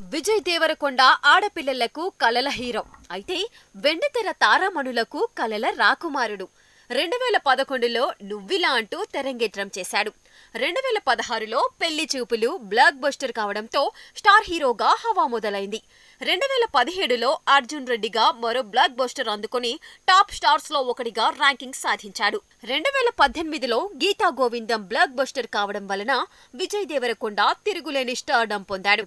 విజయ్ దేవరకొండ ఆడపిల్లలకు కలల హీరో. అయితే వెండితెర తారామణులకు కలల రాకుమారుడు. రెండు వేల పదకొండులో నువ్విలా అంటూ తెరంగేట్రం చేశాడు. రెండు వేల పదహారులో పెళ్ళి చూపులు బ్లాక్ బస్టర్ కావడంతో స్టార్ హీరోగా హవా మొదలైంది. రెండు వేల పదిహేడులో అర్జున్ రెడ్డిగా మరో బ్లాక్ బస్టర్ అందుకుని టాప్ స్టార్స్లో ఒకటిగా ర్యాంకింగ్ సాధించాడు. రెండు వేల పద్దెనిమిదిలో గీతా గోవిందం బ్లాక్ బస్టర్ కావడం వలన విజయ్ దేవరకొండ తిరుగులేని స్టార్డం పొందాడు.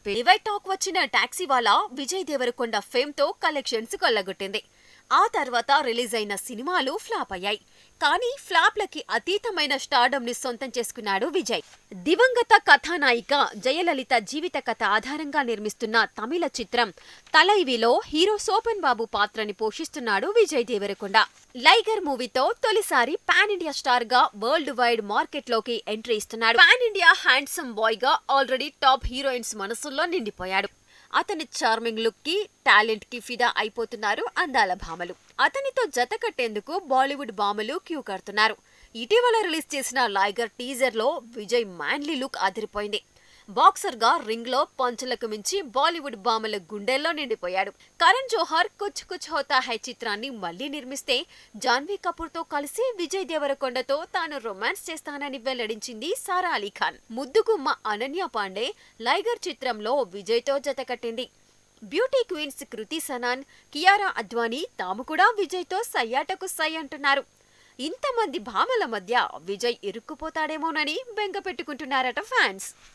టాక్ వచ్చిన టాక్సీ వాలా విజయ్ దేవరకొండ ఫేమ్తో కలెక్షన్స్ కొల్లగొట్టింది. ఆ తర్వాత రిలీజ్ అయిన సినిమాలు ఫ్లాప్ అయ్యాయి. కానీ ఫ్లాప్లకి అతీతమైన స్టార్డమ్ని సొంతం చేసుకున్నాడు విజయ్. దివంగత కథానాయిక జయలలిత జీవిత కథ ఆధారంగా నిర్మిస్తున్న తమిళ చిత్రం తలైవిలో హీరో సోపన్ బాబు పాత్రని పోషిస్తున్నాడు విజయ్ దేవరకొండ. లైగర్ మూవీతో తొలిసారి పాన్ ఇండియా స్టార్గా వరల్డ్ వైడ్ మార్కెట్లోకి ఎంట్రీ ఇస్తున్నాడు. పాన్ ఇండియా హ్యాండ్సమ్ బాయ్గా ఆల్రెడీ టాప్ హీరోయిన్స్ మనసుల్లో నిండిపోయాడు. అతని చార్మింగ్ లుక్కి టాలెంట్కి ఫిదా అయిపోతున్నారు అందాల భామలు. అతనితో జత కట్టేందుకు బాలీవుడ్ భామలు క్యూ కడుతున్నారు. ఇటీవల రిలీజ్ చేసిన లైగర్ టీజర్లో విజయ్ మ్యాన్లీ లుక్ అదిరిపోయింది. బాక్సర్గా రింగ్లో పంచులకు మించి బాలీవుడ్ భామల గుండెల్లో నిండిపోయాడు. కరణ్ జోహర్ కుచ్ కుచ్ హోతా హై చిత్రాన్ని మళ్ళీ నిర్మిస్తే జాన్వీ కపూర్తో కలిసి విజయ్ దేవరకొండతో తాను రొమాన్స్ చేస్తానని వెల్లడించింది సారా అలీ ఖాన్. ముద్దుగుమ్మ అనన్య పాండే లైగర్ చిత్రంలో విజయ్తో జతకట్టింది బ్యూటీ క్వీన్స్ కృతి సనాన్ కియారా అద్వానీ తాము కూడా విజయ్తో సయ్యాటకు సై అంటున్నారు. ఇంతమంది భామల మధ్య విజయ్ ఇరుక్కుపోతాడేమోనని బెంగ పెట్టుకుంటున్నారట ఫ్యాన్స్.